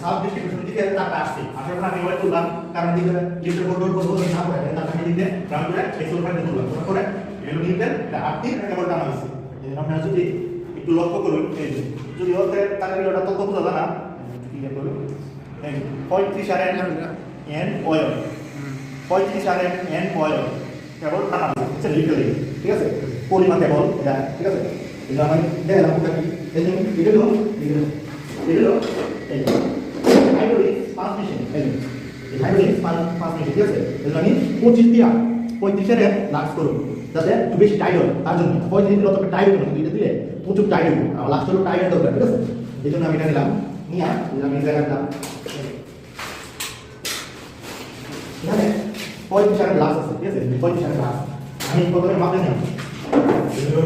Sub distribution থেকে টাকা আসছে আসার পর আমি ওয়াই তুললাম কারণ দিকে লিফটের বোর্ড বোর্ড না করে টাকা আমি দিতে রাউন্ড করে এক্সেল ফাইল তুললাম তারপর করে এলো লিফটের আর্থিক কেবল টানা হয়েছে আপনারা যদি একটু লক্ষ্য করুন এই যদি ওতে তাহলে ওটা তত বোঝা যায় না কি করুন পঁয়ত্রিশ আর এন এন অয়েল পঁয়ত্রিশ আর এন এন অয়েল কেবল টানা হচ্ছে ঠিক আছে পরিমাণ কেবল এটা ঠিক আছে এটা আমি দেখালাম ওটা কি এই জন্য এটা হলো এগুলো এই হাইড্রোলিক পাঁচ মেশিন এই এই হাইড্রোলিক পাঁচ পাঁচ মেশিন ঠিক আছে এগুলো আমি পঁচিশ দিয়া পঁয়ত্রিশের লাক্স করব যাতে একটু বেশি টাইট হয়, তার জন্য। পঁয়ত্রিশ দিলে অতটা টাইট হবে এটা দিলে প্রচুর টাইট হবে আর লাস্ট হলো টাইট দরকার, ঠিক আছে? এই জন্য আমি এটা নিলাম। নিয়ে আমি গ্লাস আছে, ঠিক আছে? পঁয়ত্রিশ হাজার গ্লাস আমি প্রথমে মাপে নিলাম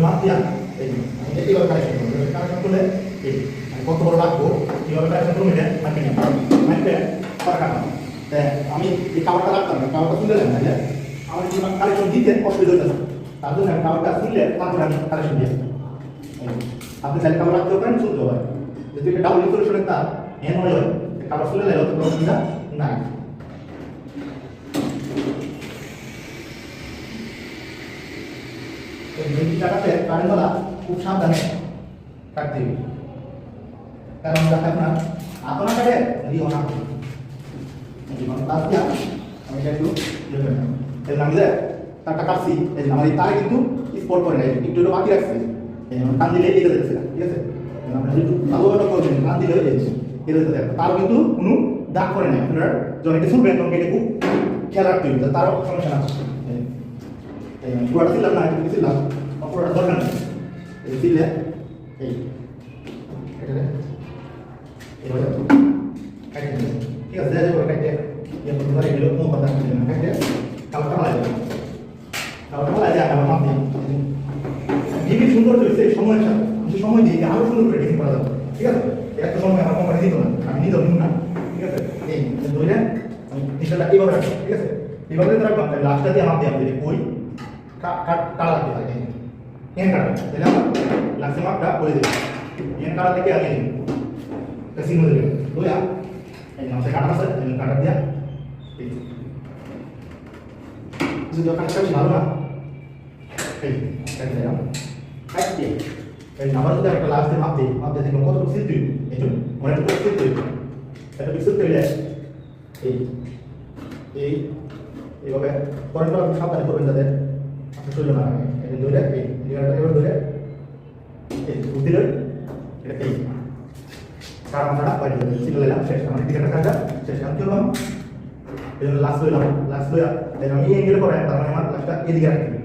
মাপ দিয়া এইভাবে কালেকশন করব। কালেকশন করলে কত বড় রাখব, এইভাবে কালেকশন করব এটা মাপে নিলাম তা আমি এই কাপড়টা রাখতাম না কাপড়টা তুলে নেন তাহলে আমার যদি কালেকশন দিতে অসুবিধা না। তার জন্য কাপড়টা তুললে তারপরে আমি কালেকশন দিয়ে আপনি তাহলে কাপড় রাখতে পারেন শুনতে পারেন। যদি এটা ডাবল ইনসুলেশনের তার, এন হয় কাপড় তুলে নেয় অত অসুবিধা নাই। কারেন্টওয়ালা খুব সাবধানে কাটতে হবে। কারণ আপনার আপনার কাটে না। মানে তার দিয়া আমি এটা একটু আমি আমার তারে কিন্তু স্পট করে নাই বাকি রাখছি এই যেমন টান দিলে ঠিক আছে টান দিলে হয়ে যাচ্ছে এটা যাচ্ছে তার কিন্তু কোনো দাগ করে আপনার যখন এটা খুব খেয়াল রাখতে হবে তারও সমস্যা না ছিলাম না একটু ছিলাম পুরোটা দরকার নেই এই এই এবার ঠিক আছে করতে পারে এগুলো কোনো কথা নেই না কাটে কালটা ভালো যাবে কালটা ভালো যায় আমার মাপ দিই ডিগ্রি সুন্দর হয়েছে সময়ের সাথে কিছু সময় দিয়ে আরও সুন্দর করে ডিগ্রি করা যাবে ঠিক আছে একটা সময় আমার কোম্পানি দিত না আমি নিত নিব না ঠিক আছে এই ধরে আমি টিশার্টটা এইভাবে রাখব ঠিক আছে এইভাবে রাখব লাস্টটা দিয়ে আমার দিয়ে আমি ওই কাটা লাগতে থাকে এন কাটা তাহলে আমার লাস্টে মাপটা করে দেবে এন কাটা থেকে আগে এটা সিগন্যাল দেবে দুইয়া এই নামে কাটা আছে কাটা দিয়া যদি ওখানে কাজ ভালো না? এই দিলাম কাট দিয়ে। এই নাম্বার যদি একটা লাস্টে মাপ দিই। মাপ দিয়ে দেখুন কত সিল তুই জন্য মনে একটা সিল তুই এটা বিক্সিল তৈরি এই এই এইভাবে পরেরটা আপনি সাবধানে করবেন যাতে আপনি শরীরে না এটা ধরে এই জায়গাটা এবার ধরে। এই ধরে। এটা এই। কার মাথাটা বাইরে ছিল দিলাম শেষ। আমার দিকে কাজটা শেষ। আমি করলাম? এই জন্য লাস্ট লইলাম লাস্ট লইয়া আমি এই এঙ্গেলে করে তার মানে আমার লাস্টটা এদিকে রাখতে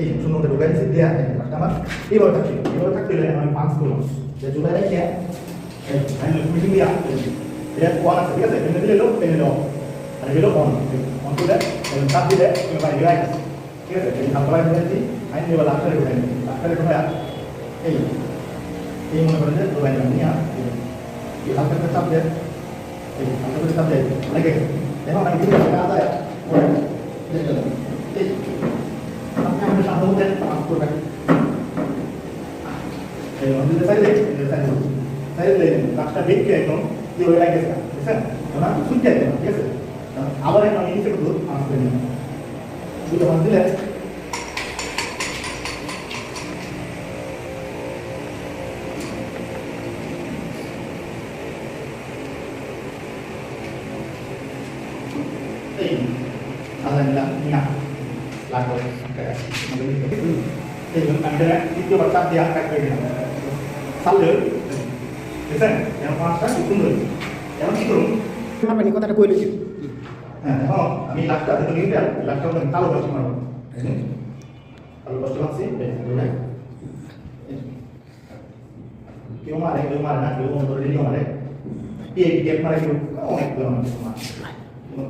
এই শূন্য করে ঢুকাই দিচ্ছি দিয়ে লাস্টটা আমার। এইভাবে থাকছে এইভাবে থাকতে আমি পাঁচ করলাম। যে চলে রেখে এই, আমি মিটিং দিয়া এটা ওয়ান আছে, ঠিক আছে? এখানে দিলে লোক এখানে লোক আর এগুলো অন অন করে চাপ দিলে রাইট ঠিক আছে? এই নাম্বার দিয়েছি আইন দেওয়া লাস্টারে ঢুকাই লাস্টারে ঢুকাই এই এই মনে করেন যে ঢুকাই নিয়ে এই হালকা চাপ দেয়। এই হালকা করে চাপ দেয়। লেগে লাস্টটা দেখে একদম যে ওই লাগে গেছে বুঝছেন ওনা শুনতে ঠিক আছে আবার একটা আমি নিচে দিলে এই আটকা করে দিলাম সামলে বুঝছেন এখন পাঁচটা সুন্দর এখন কি করুন আপনি কথাটা কইলে কি হ্যাঁ আমি লাস্টটা দেখে নিয়ে যাই লাস্টটা আমি কালো বস্তু মারবো কালো বস্তু মারছি কেউ মারে কেউ মারে না কেউ ধরে দিলেও মারে পিএপি টেপ মারে কেউ অনেক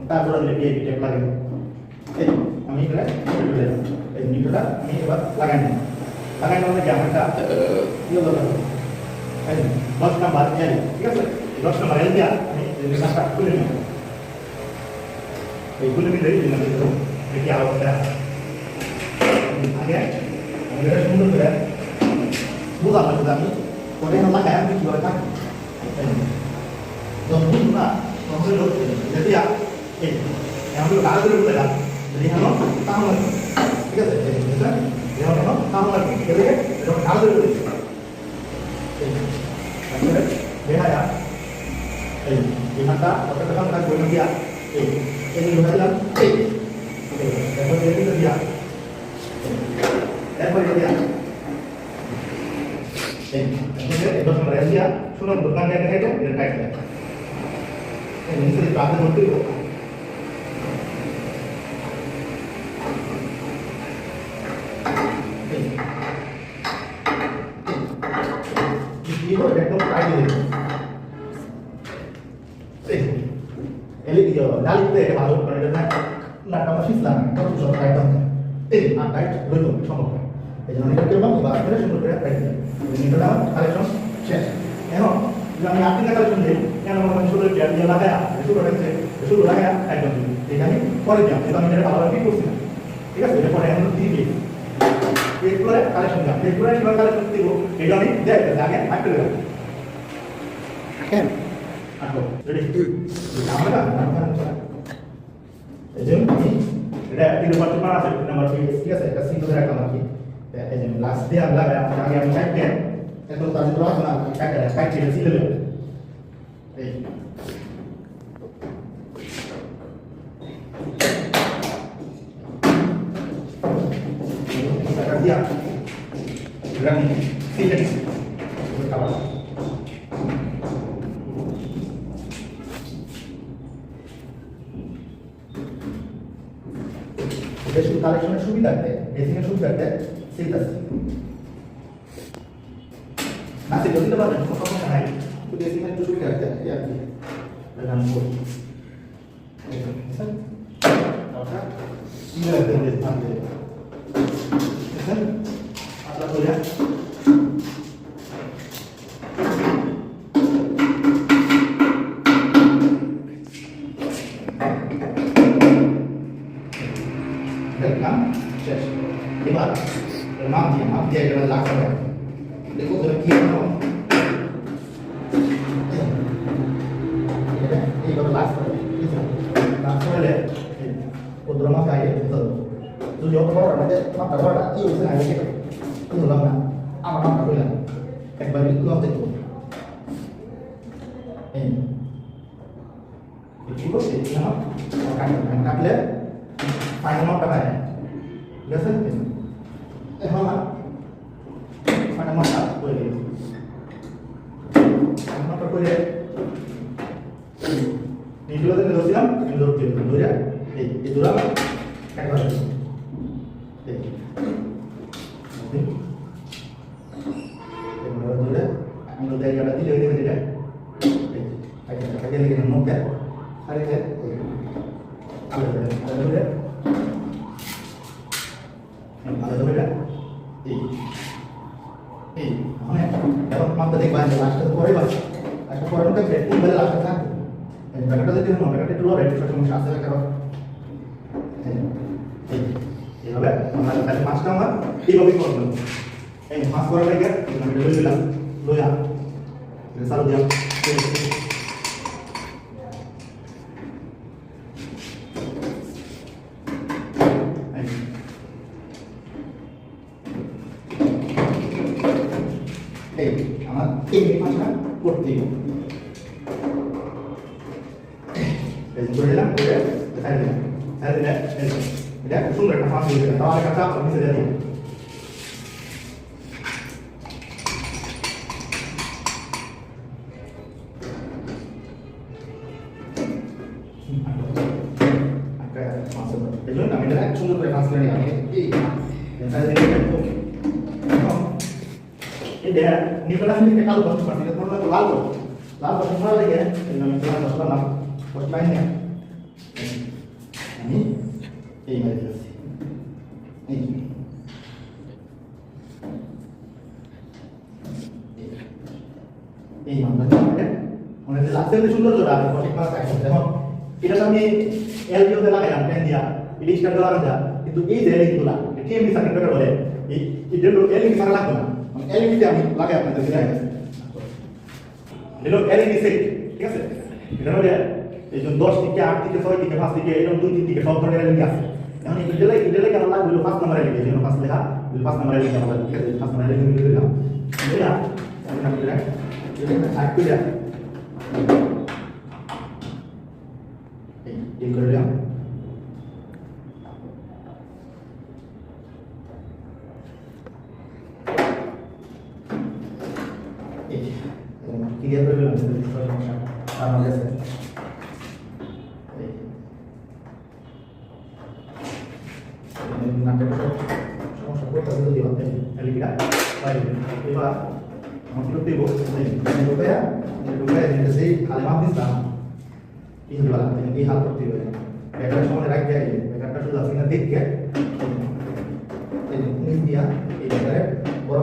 তারপরে পিএপি টেপ লাগে এই আমি এটা এই নিউটা আমি এবার লাগাই নিই লাগাই নেওয়া কি আমার একটা ইয়ে দরকার এই দশ নাম্বার এল ঠিক আছে দশ নাম্বার এল দিয়া আমি এই কাজটা খুলে নিই এইগুলো মিলে এই নামে দেবো দেখি আলাদা আগে আমি এটা সুন্দর করে বোঝা লাগবে আমি পরে লাগাই আমি কীভাবে থাকি যখন বুঝব না তখন হলো যদি এই এমন করে গাড়ি ধরে বলে না যদি এমন তাহলে ঠিক আছে? যেমন এমন তাহলে এদিকে যখন গাড়ি ধরে তারপরে দেখা যায় এই এখানটা অর্থাৎ এখন কাজ বই দিয়া? এই এই ঢুকা দিলাম এই এরপর এই দিকে দিয়া এরপর এই দিয়া। এই এরপর রেল দিয়া। শুনুন, দোকান থেকে এটা টাইট দেয় এই নিচে প্রাতে ধরতে দিব sih selama kau bisa kait dong. Eh, ah kait dulu সম্ভব না। এই জন্য এটা কেউ বা করে সুন্দর করে কাইট দেয় ini pertama কালেকশন শেষ। এখন আমি আপনি কালেকশন দিই কেন আমার শুরু দিয়ে দিয়ে লাগায়া শুরু হয়েছে শুরু লাগায়া একদম এটা আমি পরে দিলাম কিন্তু আমি এটা ভালোভাবে করছি না ঠিক আছে? এটা পরে এখন দিয়ে দিই এরপরে কালেকশন দিলাম। এরপরে কীভাবে কালেকশন দিব এটা আমি দেখ আগে আটকে দিলাম কেন Aku, ready? আমরা এই জন্য আমি এটা তিন নম্বর পেপার আছে তিন নম্বর পেজ ঠিক আছে, এটা ধরে রাখলাম আর কি। এই জন্য লাস্ট দিয়ে আমরা আগে আমি দেন এত জন্য রাখলাম না টাইপ ছিল সিলে এই। এটা দিয়া। শুধু কালেকশনের সুবিধার্থে বেসিকের সুবিধার্থে সেইটাছে না সেটা দিতে পারবেন কোনো সমস্যা নাই কিন্তু বেসিকের একটু সুবিধার্থে আর কি। মাপটা বড় কি হয়েছে আগে কেটে বুঝলাম না আমার মাপটা বললাম একবার করব এই কি কাটলে ফাইনাল মাপটা পায় ঠিক এখন আমার ফাইনাল মাপটা করে দিই ফাইনাল মাপটা করে নিচুলো থেকে ধরছিলাম আমি ধরছি ধরে এই এই দূরা একবার এই ধরে আমি জায়গাটা দিলে ওই দিকে যায় এই আগে লেগে নোট দেয় আর এই আলো ধরে আলো ধরে আলো ধরে এই এই মানে এখন মাপটা দেখবা যে লাস্টটা পরে বা লাস্টটা পরে থাকবে কোন বেলা লাস্টটা থাকবে এই ব্যাপারটা যদি না ব্যাপারটা একটু একটু সমস্যা আছে কারণ এই এইভাবে আমরা তাহলে পাঁচটা আমরা এইভাবেই করব এই পাঁচ করার আগে আমি লই দিলাম লইয়া চালু দিলাম আমার এই পাঁচটা করতে এই দিলাম ছেড়ে দিলে এই এটা খুব সুন্দর একটা ফাঁস হয়ে গেল তাহলে একটা চাপ নিচে দিয়ে দিই এই জন্য আমি এটা সুন্দর করে ফাঁস করে নিলাম এই ছেড়ে দিলে এটা নিকলা থেকে কালো বস্তু আমি এই মারি যাচ্ছি এই এই মামলা মানে লাগছে সুন্দর জোড়া আমি সঠিক মাছ খাই দেখো এটা আমি এলজিওতে লাগাইলাম পেন দিয়া ইলিশ কাটে লাগান যা কিন্তু এই যে এলিগুলা টিএমডি সার্টিফিকেট বলে এই এই জন্য এলিং সারা লাগবে না মানে এলিংতে আমি লাগাই আপনাদের দেখাই এটা এলিং সেট ঠিক আছে এটা হলে এই জন্য দশ থেকে আট থেকে ছয় থেকে পাঁচ থেকে এরকম দুই তিন থেকে সব ধরনের এলিঙ্গ আছে এখন এই ডিটেলে ডিটেলে কেন লাগবে হলো পাঁচ নম্বর এলিঙ্গ এই পাঁচ লেখা পাঁচ নম্বর এলিঙ্গ আমাদের ঠিক আছে পাঁচ নম্বর এলিঙ্গ দিলাম বুঝলা আমি বুঝলা এটা সাইড করে এই করে দিলাম এই ক্লিয়ার করে দিলাম সমস্যা আর আমাদের আছে সমস্যা করতে হবে যদি আপনি এলিপিটা বাইরে এবার আমার কি করতে হবে ঢুকায়া ঢুকায়া যেটা সেই হালে মাপ দিস না এই হলো এই হাল করতে হবে। ব্যাটার সময় রাখবে ব্যাটারটা শুধু আপনি দেখে নিচ দিয়া এই ব্যাটারে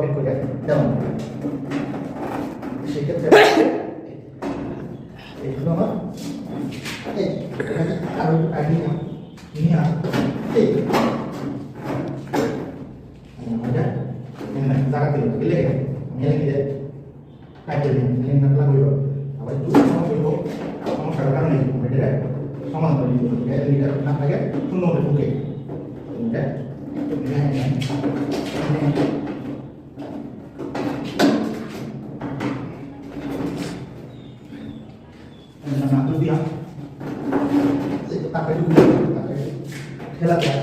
পিট করে দেওয়া সেক্ষেত্রে এইগুলো আমার আরও আইডিয়া নিয়ে এই। kita kaji ini yang nak lagu itu apa itu sama சம்மந்தப்பட்ட இருக்குது வேறு நீங்கள் நாங்கள் இன்னொரு okay okay Hãy subscribe cho kênh Ghiền Mì Gõ Để không bỏ lỡ những video hấp dẫn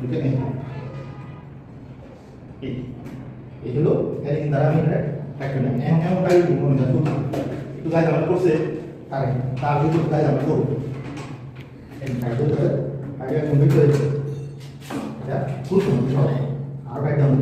লিখে নেই এই এই হলো এর দ্বারা আমি এটা একটা না এমন কাজ মনে হয় একটু কাজ করছে তার তার ভিতর কাজ আমরা করব আগে একদম ভিতরে এটা গুরুত্বপূর্ণ বিষয় আর একদম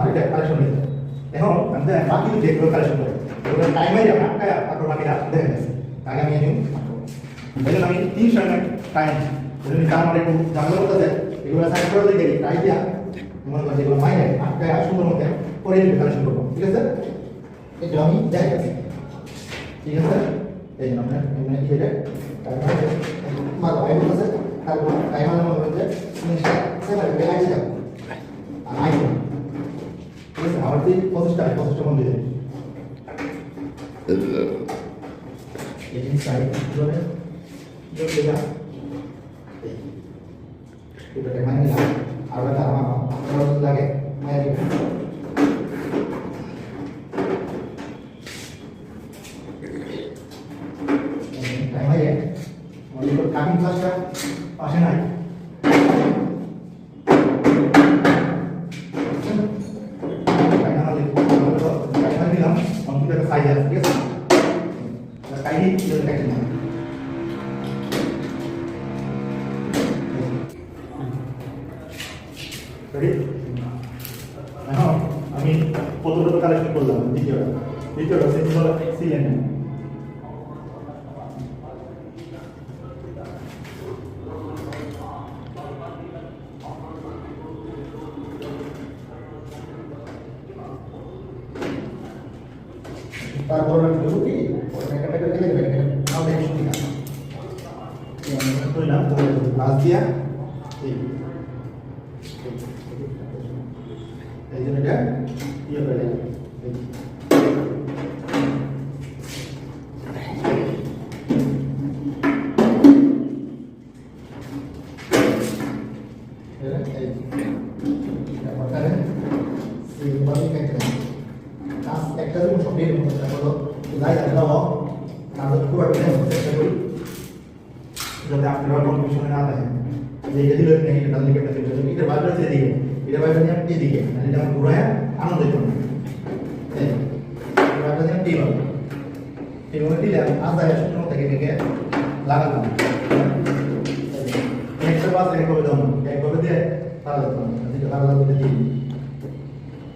আমার এটা কালেকশন হয়েছে এখন আমি বাকি যেগুলো কালেকশন করে। এগুলো টাইমে যাবে আটকায় তারপর বাকিটা দেখে গেছে তাকে আমি নিউ এই জন্য আমি তিন সময় টাইম যদি তার মানে একটু করতে দেয় এগুলো সাইড করে দিয়ে গেলি টাই দিয়া। মনে করছে এগুলো মাইনে আটকায় সুন্দর মতো করে নিবি কালেকশন করব। ঠিক আছে? এগুলো আমি গেছি ঠিক আছে? এই জন্য আমরা এটা তারপরে মার ভাই তারপর টাইম মানে হচ্ছে জিনিসটা সেভাবে বেলাইছে যাব। আর আই দেওয়া এটা মানে নিলাম আর লাগে হয়ে কাটিং ক্লাসটা পাশে নাই দ্বিতীয়টা সেটি হলো সিলিন্ডার তারপর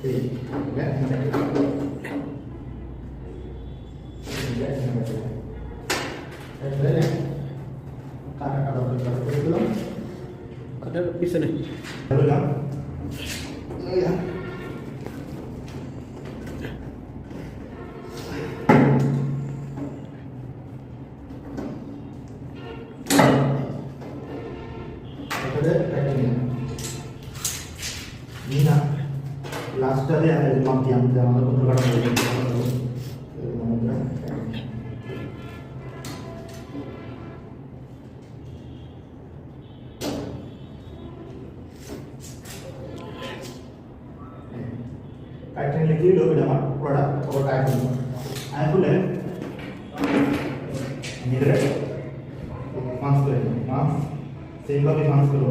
এই হ্যাঁ কাটা কাটা করে দিলাম কাটার পিছনে দিলাম লাস্টটাতে টাইটেন লিখে দিল এটা আমার প্রোডাক্ট ওর টাইটেন আমি বলে ভিতরে পাঁচ করে পাঁচ সেইভাবে পাঁচ করে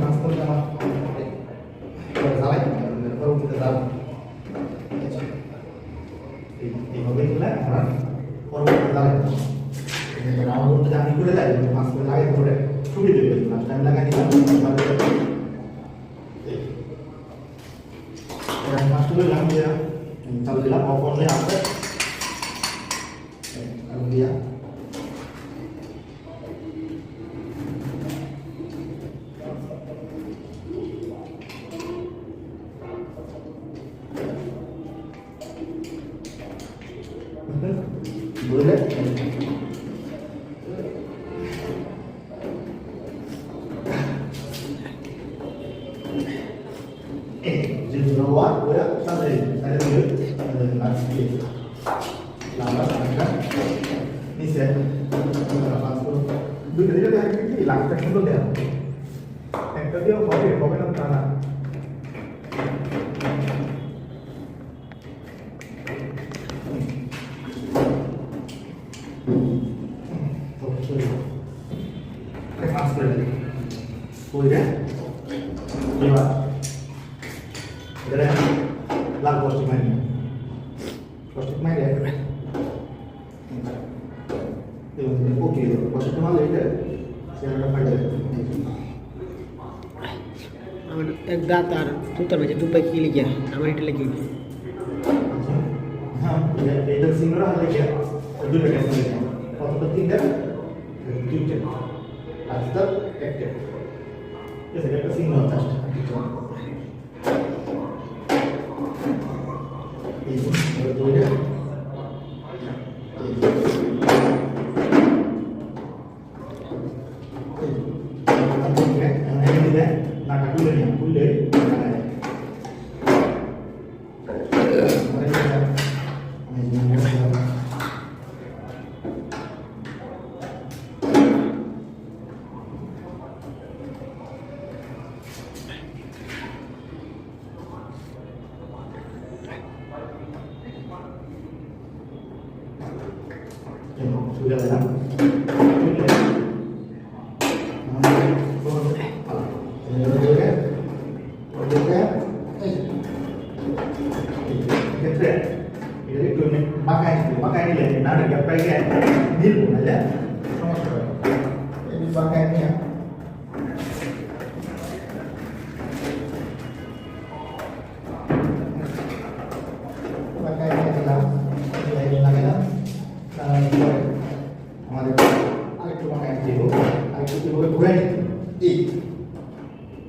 পাঁচ করে আমার জ্বালাই পরবর্তীতে যাব এইভাবে গেলে আমরা পরবর্তীতে জ্বালাই আমার মধ্যে আমি করে যাই পাঁচ করে লাগে ধরে সুবিধা দেবে টাইম লাগাই দিলাম dulu jadi dia ini hilang teknik dulu dia একটা দিয়ে হবে হবে না তা না মাছ করে দিই কইরা এবার আমার এক দাঁত আর তুতার মাঝে দুপাই কি লিখিয়া আমার এটা লেগে Hah,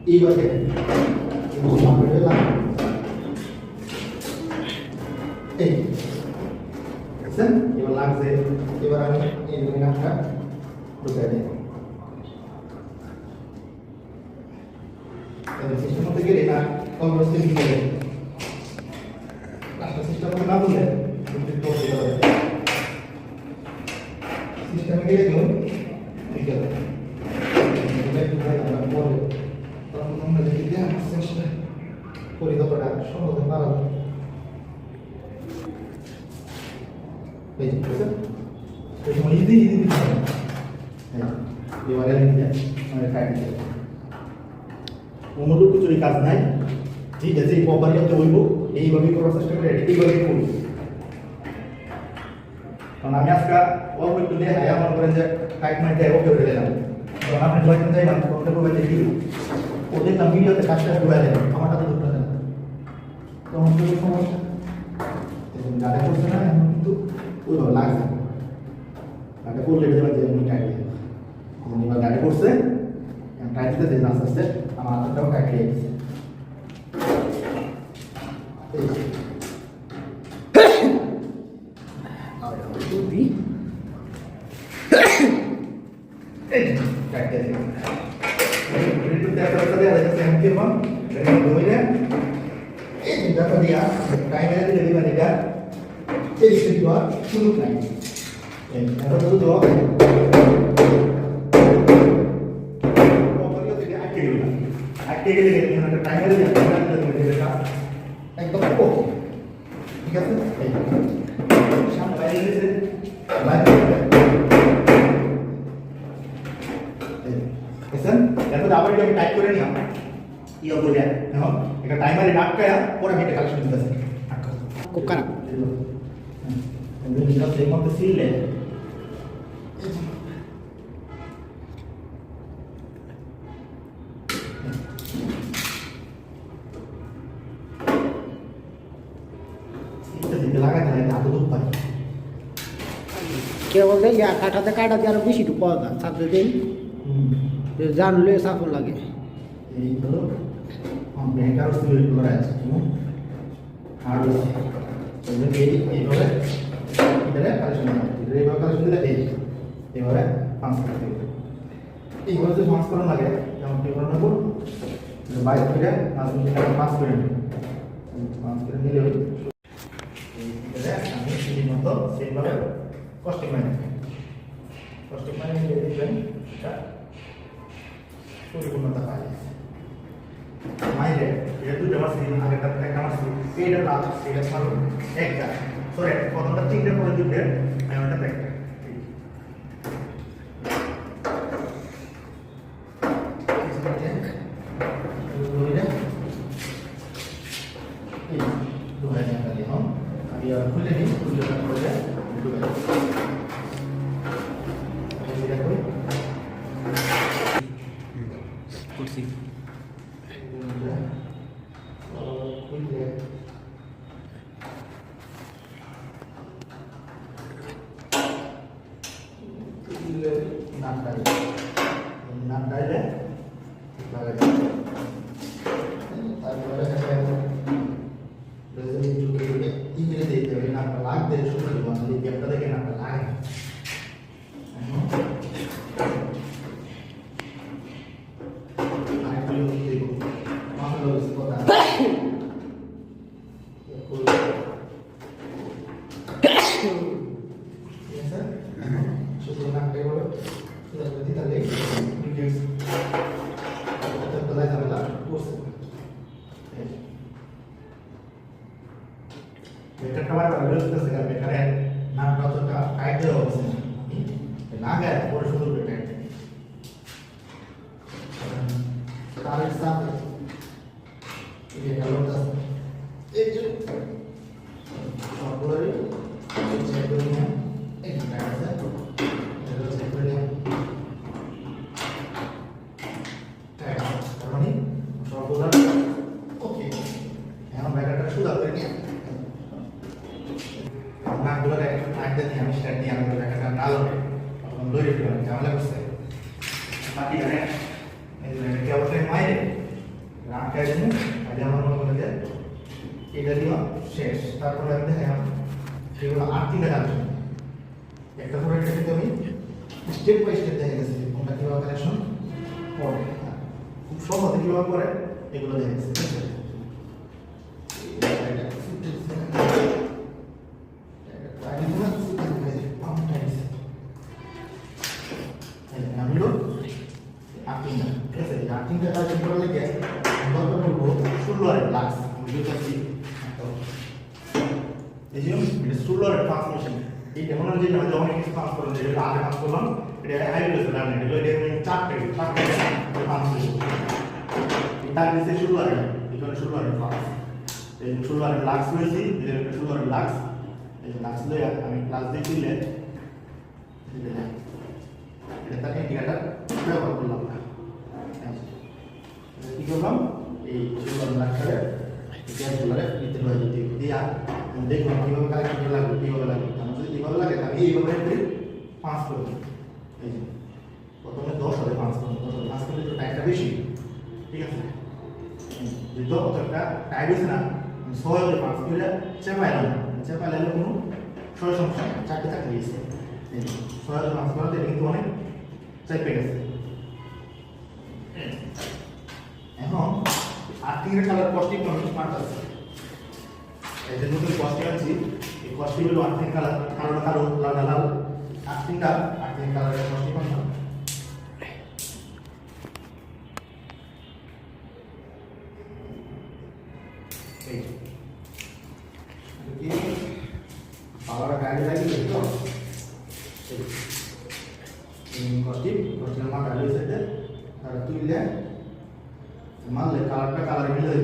এইভাবে সামনে দিলাম এই বুঝছেন এবার লাগছে এবার আমি এই দুই নামটা ঢুকে দিই সিস্টেম মধ্যে গেলে না কংগ্রেস থেকে গেলে লাস্টটা সিস্টেম মধ্যে না বললে সিস্টেমে গেলে দেখুন ঠিক আছে এটা একটু ভাই আমরা পরে তখন আমরা দেখি যে আমার চেষ্টা করি যতটা সম্ভব পারা যায় এই যে সময় ইজি ইজি দিতে হবে হ্যাঁ এবারে লিখে মানে কাট দিয়ে অমূল্য কিছুরই কাজ নাই ঠিক আছে এই প্রপার করতে হইব এইভাবে করার চেষ্টা করে এইভাবে করব কারণ আমি আজকে অল্প একটু দিয়ে হায়া মনে করেন যে কাইট মাইটে ওকে করে দিলাম তখন আপনি জয়েন যাই না ওটা করে দেখি ও দেখলাম ভিডিওতে কাজটা ঢুকে দেন আমারটা তো ঢুকতে দেন তখন সমস্যা গাড়ি করছে না ওইভাবে লাগছে গাড়ি করলে এটা যে আমি টাইট দিয়ে এবার গাড়ি করছে টাইট দিতে দেন আস্তে আস্তে আমার হাতটাও টাইট দিয়ে গেছে। যে। এই। একটু দিকে দিবা শুরু নাই আটকে গেল আটকে গেলে এখানে টাইমের একদম ঠিক আছে সামনে বাইরে গেছে বাইরে বুঝছেন আবার এটা আমি টাইপ করে নিলাম ইয়ে বলে এখন এটা টাইমারে আটকায়া পরে আমি এটা কালেকশন দিতেছি এটা সেই মতো কেউ বলতে ইয়া কাটাতে কাটাতে আরও বেশি একটু পাওয়া যায় সাথে দিন জানলে সাফল লাগে। এই হলো ব্যাংকার করা আছে হার্ড আছে এই এইভাবে? এটারে কালেকশন দিতে এইভাবে কালেকশন দিলে এই, এইভাবে করে দিবে। এইভাবে পাঁচ করা লাগে, যেমন কি করে নেব বাইশ করে মিনিট পাঁচ করে নেব। পাঁচ করে নিলে আমি সেই মতো সেইভাবে কষ্ট মানে কষ্ট মানে নিয়ে দিবেন এটা পরিপূর্ণতা পাই মাইরে এটা দুটো মাস দিন আগেটা একটা মাস এইটা না এটা ছাড়ো একটা। সরি প্রথমটা তিনটে করে দিবে ওটা একটা খুলে নিই খুলে বেকারটা বার করে বেরোতে গেছে বেকারে নামটা দিও শেষ। তারপরে আমি দেখাম সেগুলো আট তিনটা কালেকশন একটা পরে একটা কিন্তু আমি স্টেপ বাই স্টেপ দেখে গেছি কোনটা কীভাবে কালেকশন পড়ে খুব সহজে কীভাবে করে, এগুলো দেখে গেছি এই যেমন যে যখন কিছু কাজ করলাম যেটা আগে কাজ করলাম। এটা হাই লেভেল রান এটা আমি চারটে ট্রান্সমিশন এটা দিছে ষোলো আর এখানে ষোলো আর লাক্স এই যে ষোলো আর লাক্স রয়েছে একটা ষোলো লাক্স এই লাক্স লয়ে আমি ক্লাস দিয়ে দিলে এটা তার ইন্ডিকেটার ব্যবহার করলাম না। কি করলাম? এই ষোলো আর লাক্সের গ্যাসগুলোরে নিতে হয়ে যেতে দিয়া কীভাবে কালেকশন লাগবে, কীভাবে লাগবে। যদি কীভাবে লাগে আমি এইভাবে একটু পাঁচ করব এই যে প্রথমে দশ হলে পাঁচ করব দশ হলে পাঁচ করলে তো টাইমটা বেশি ঠিক আছে যেহেতু অতটা টাইম বেশি না ছয় হলে পাঁচ করে চেপাইলাম চেপাইলে কোনো ছয় সমস্যা চারটে চাকরি গেছে ছয় হলে পাঁচ করাতে কিন্তু অনেক চেপে গেছে এখন আর্থিকের কালার কস্টিং আমি স্মার্ট আছে এই যে নতুন কস্টিং আছে, এই কস্টিং হলো আর্থিক কালার কালো কালো লাল লাল আর্থিকটা আর্থিক কালারের কস্টিং পাওয়ার গাড়ি লাগিয়ে তো কস্টিং কস্টিং আমার গাড়ি তুইলে মানলে কালারটা কালার মিলে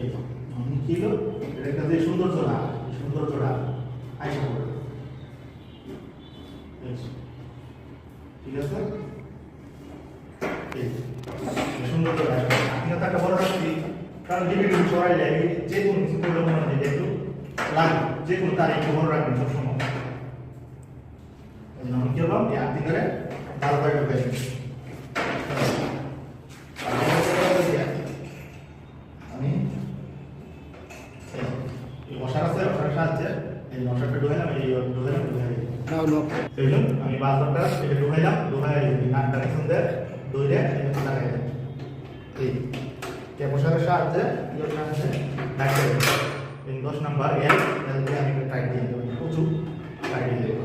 এই তো। কি হলো এটার কাছে সৌন্দর্যটা সৌন্দর্যটা আইসা পড়ে যে। ঠিক আছে? সৌন্দর্যটা আপনি তো একটা বড় রাখছি কারণ ডিবিটি ছড়াই যায় যে কোনো কিছু যে যে কোনো তার একটু বড় রাখবেন এই জন্য আমি কি হলাম এই আর্থিক করে ভালো করে ঢুকে আমি এই মশার আছে মশার সাহায্যে এই মশারটা ঢুকাইলাম এই ঢুকাইলাম ঢুকাই সেই জন্য আমি বাজারটা এটা ঢুকাইলাম ঢুকাই দিয়ে দইরে এটা লাগাই দিলাম এই কে মশারের সাহায্যে ইয়ের সাহায্যে ডাক্তার এই দশ নম্বর, এল এল দিয়ে আমি টাইট দিয়ে দেবো প্রচুর টাইট দিয়ে দেবো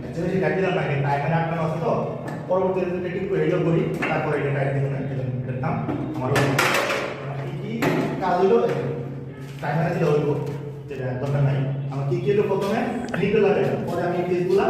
অ্যাকচুয়ালি যে টাইট দিলাম না এটা এখানে আটকানো আছে তো পরবর্তীতে যদি একটু রেডিও করি তারপরে এটা টাইট দিলাম না এটার নাম আমার কি কি কাজ হলো টাইমারে দিলে হইব যেটা দরকার নাই আমার কি কি হলো প্রথমে লিখে লাগাইলাম পরে আমি পেজগুলো